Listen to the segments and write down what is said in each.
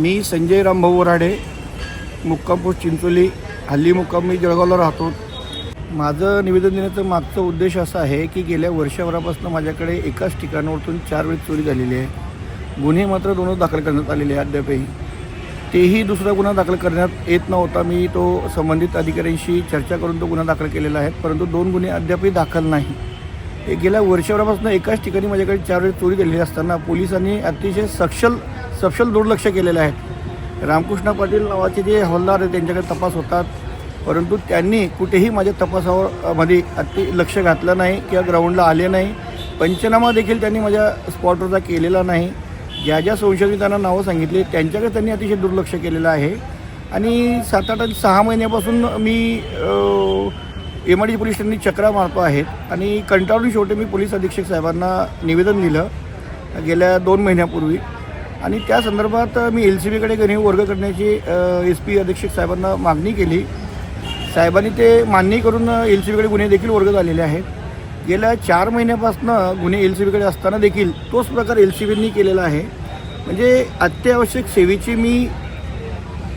मी संजय रामभाऊ वराडे मुक्कामपूर चिंचोली हल्ली मुक्काम मी जळगावला राहतो. माझं निवेदन देण्याचं मागचा उद्देश असा आहे की गेल्या वर्षभरापासून माझ्याकडे एकाच ठिकाणावरतून चार वेळी चोरी झालेली आहे. गुन्हे मात्र दोनच दाखल करण्यात आलेले आहे अद्यापही. तेही दुसरा गुन्हा दाखल करण्यात येत नव्हता. मी तो संबंधित अधिकाऱ्यांशी चर्चा करून तो गुन्हा दाखल केलेला आहे परंतु दोन गुन्हे अद्यापही दाखल नाही. हे गेल्या वर्षभरापासून एकाच ठिकाणी माझ्याकडे चार वेळेस चोरी झालेली असताना पोलिसांनी अतिशय सक्षल सपशल दुर्लक्ष केलेलं आहे. रामकृष्ण पाटील नावाचे जे हवालदार आहेत त्यांच्याकडे तपास होतात. परंतु त्यांनी कुठेही माझ्या तपासावर मध्ये अति लक्ष घातलं नाही किंवा ग्राउंडला आले नाही. पंचनामा देखील त्यांनी माझ्या स्पॉटवरचा केलेला नाही. ज्या ज्या संशोधितांना त्यांना नावं सांगितली त्यांच्याकडे त्यांनी अतिशय दुर्लक्ष केलेलं आहे. आणि सात आठ सहा महिन्यापासून मी एम आय डी पोलीस स्टेशननी चक्रा मारतो आहेत. आणि कंटाळून शेवटी मी पोलीस अधीक्षक साहेबांना निवेदन दिलं. गेल्या दोन महिन्यापूर्वी. आणि त्या संदर्भात मी एल सी बीकडे गुन्हे वर्ग करण्याची एस पी अधीक्षक साहेबांना मागणी केली. साहेबांनी ते मान्य करून एल सी बीकडे गुन्हे देखील वर्ग झालेले आहेत. गेल्या चार महिन्यापासून गुन्हे एल सी बीकडे असताना देखील तोच प्रकार एल सी बींनी केलेला आहे. म्हणजे अत्यावश्यक सेवेची मी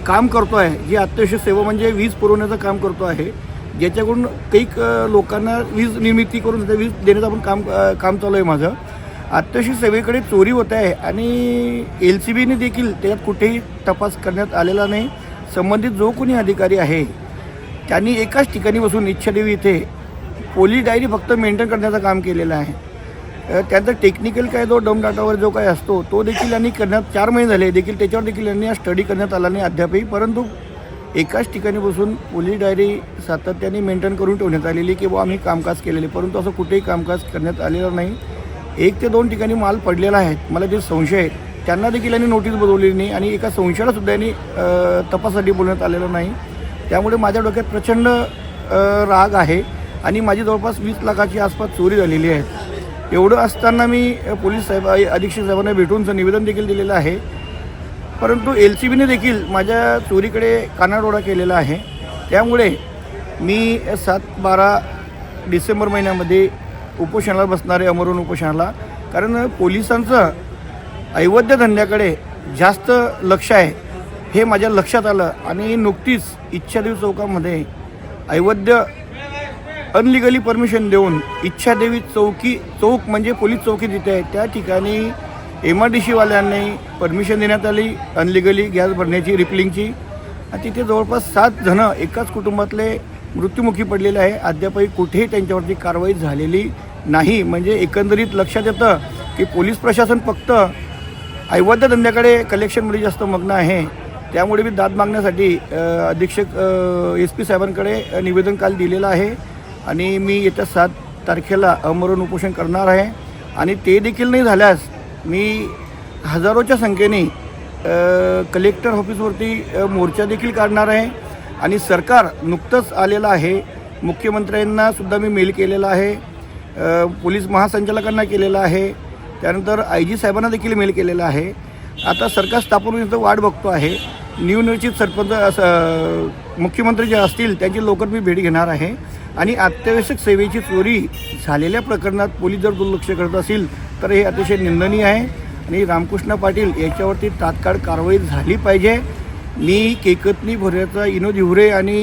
काम करतो आहे. जी अत्यावश्यक सेवा म्हणजे वीज पुरवण्याचं काम करतो आहे. ज्याच्याकडून काही लोकांना वीज निर्मिती करून वीज देण्याचं आपण काम काम चालू आहे माझं. आत्ताशी सेवेकडे चोरी होत आहे आणि एल सी बीने देखील त्याच्यात कुठेही तपास करण्यात आलेला नाही. संबंधित जो कोणी अधिकारी आहे त्यांनी एकाच ठिकाणी बसून इच्छादेवी इथे पोलीस डायरी फक्त मेंटेन करण्याचं काम केलेलं आहे. अ, त्यांचा टेक्निकल काय जो डम डाटावर जो काय असतो तो देखील यांनी करण्यात चार महिने झाले. देखील त्याच्यावर देखील यांनी स्टडी करण्यात आला नाही अद्यापही. परंतु एकाच ठिकाणी बसून पोलीस डायरी सातत्याने मेंटेन करून ठेवण्यात आलेली की बुवा आम्ही कामकाज केलेले परंतु असं कुठेही कामकाज करण्यात आलेलं नाही. एक ते दोन ठिकाणी माल पडलेला आहे. मला जे संशय आहेत त्यांना देखील यांनी नोटीस बदललेली नाही आणि एका संशयालासुद्धा यांनी तपासासाठी बोलण्यात आलेलं नाही. त्यामुळे माझ्या डोक्यात प्रचंड राग आहे आणि माझी जवळपास वीस लाखाची आसपास चोरी झालेली आहे. एवढं असताना मी पोलीस साहेब अधीक्षक साहेबांना भेटून निवेदन देखील दिलेलं आहे. परंतु एल सी बीने देखील माझ्या चोरीकडे कानाडोळा केलेला आहे. त्यामुळे मी सात बारा डिसेंबर महिन्यामध्ये उपोषणाला बसणारे अमरून उपोषणाला. कारण पोलिसांचं अवैध धंद्याकडे जास्त लक्ष आहे हे माझ्या लक्षात आलं. आणि नुकतीच इच्छादेवी चौकामध्ये अवैध अनलिगली परमिशन देऊन इच्छादेवी चौकी चौक म्हणजे पोलीस चौकी तिथे आहे. त्या ठिकाणी एम आर डी सीवाल्यांनी परमिशन देण्यात आली अनलिगली गॅस भरण्याची रिफिलिंगची आणि तिथे जवळपास सात जणं एकाच कुटुंबातले मृत्युमुखी पडलेले आहे. अद्यापही कुठेही त्यांच्यावरती कारवाई झालेली नाही म्हणजे एकंदरीत लक्षात येतं की पोलीस प्रशासन फक्त अवैध धंद्याकडे कलेक्शनमध्ये जास्त मग्न आहे. त्यामुळे मी दाद मागण्यासाठी अधीक्षक एस पी साहेबांकडे निवेदन काल दिलेलं आहे. आणि मी येत्या सात तारखेला अमरण उपोषण करणार आहे. आणि ते देखील नाही झाल्यास मी हजारोच्या संख्येने कलेक्टर ऑफिसवरती मोर्चा देखील काढणार आहे. आणि सरकार नुकतंच आलेलं आहे. मुख्यमंत्र्यांना सुद्धा मी मेल केलेला आहे. पोलीस महासंचालकांना केलेला आहे. त्यानंतर आय जी साहेबांना देखील मेल केलेला आहे. आता सरकार स्थापन होण्याचं वाट बघतो आहे. निवनिर्चित सरपंच असं मुख्यमंत्री जे असतील त्यांची लवकर मी भेट घेणार आहे. आणि अत्यावश्यक सेवेची चोरी झालेल्या प्रकरणात पोलीस जर दुर्लक्ष करत असतील तर हे अतिशय निंदनीय आहे. आणि रामकृष्ण पाटील याच्यावरती तात्काळ कारवाई झाली पाहिजे. मी केकतनी भोऱ्याचा इनो हिवरे आणि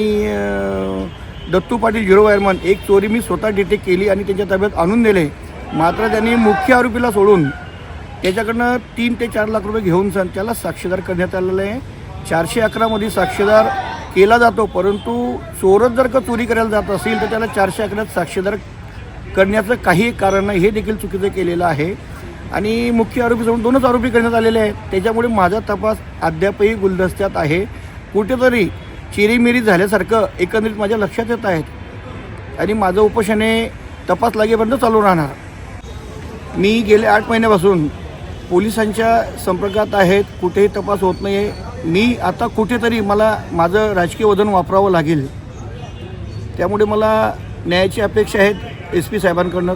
दत्तू पाटील झिरो वायरमन एक चोरी मी स्वतः डिटेक्ट केली आणि त्यांच्या ताब्यात आणून दिले. मात्र त्यांनी मुख्य आरोपीला सोडून त्याच्याकडनं तीन ते चार लाख रुपये घेऊन सन त्याला साक्षीदार करण्यात आलेलं आहे. चारशे अकरामध्ये साक्षीदार केला जातो परंतु चोरच जर का चोरी करायला जात असेल तर त्याला चारशे अकरात साक्षीदार करण्याचं काही कारण नाही. हे देखील चुकीचं केलेलं आहे. आणि मुख्य आरोपी सोडून दोनच आरोपी करण्यात आलेले आहेत. त्याच्यामुळे माझा तपास अद्यापही गुलदस्त्यात आहे. कुठेतरी चिरीमिरी झाल्यासारखं एकंदरीत माझ्या लक्षात येत आहेत. आणि माझं उपोषण हे तपास लागेपर्यंत चालू राहणार. मी गेले आठ महिन्यापासून पोलिसांच्या संपर्कात आहेत. कुठेही तपास होत नाही आहे मी आता कुठेतरी मला माझं राजकीय वजन वापरावं लागेल. त्यामुळे मला न्यायाची अपेक्षा आहेत एस पी साहेबांकडनं.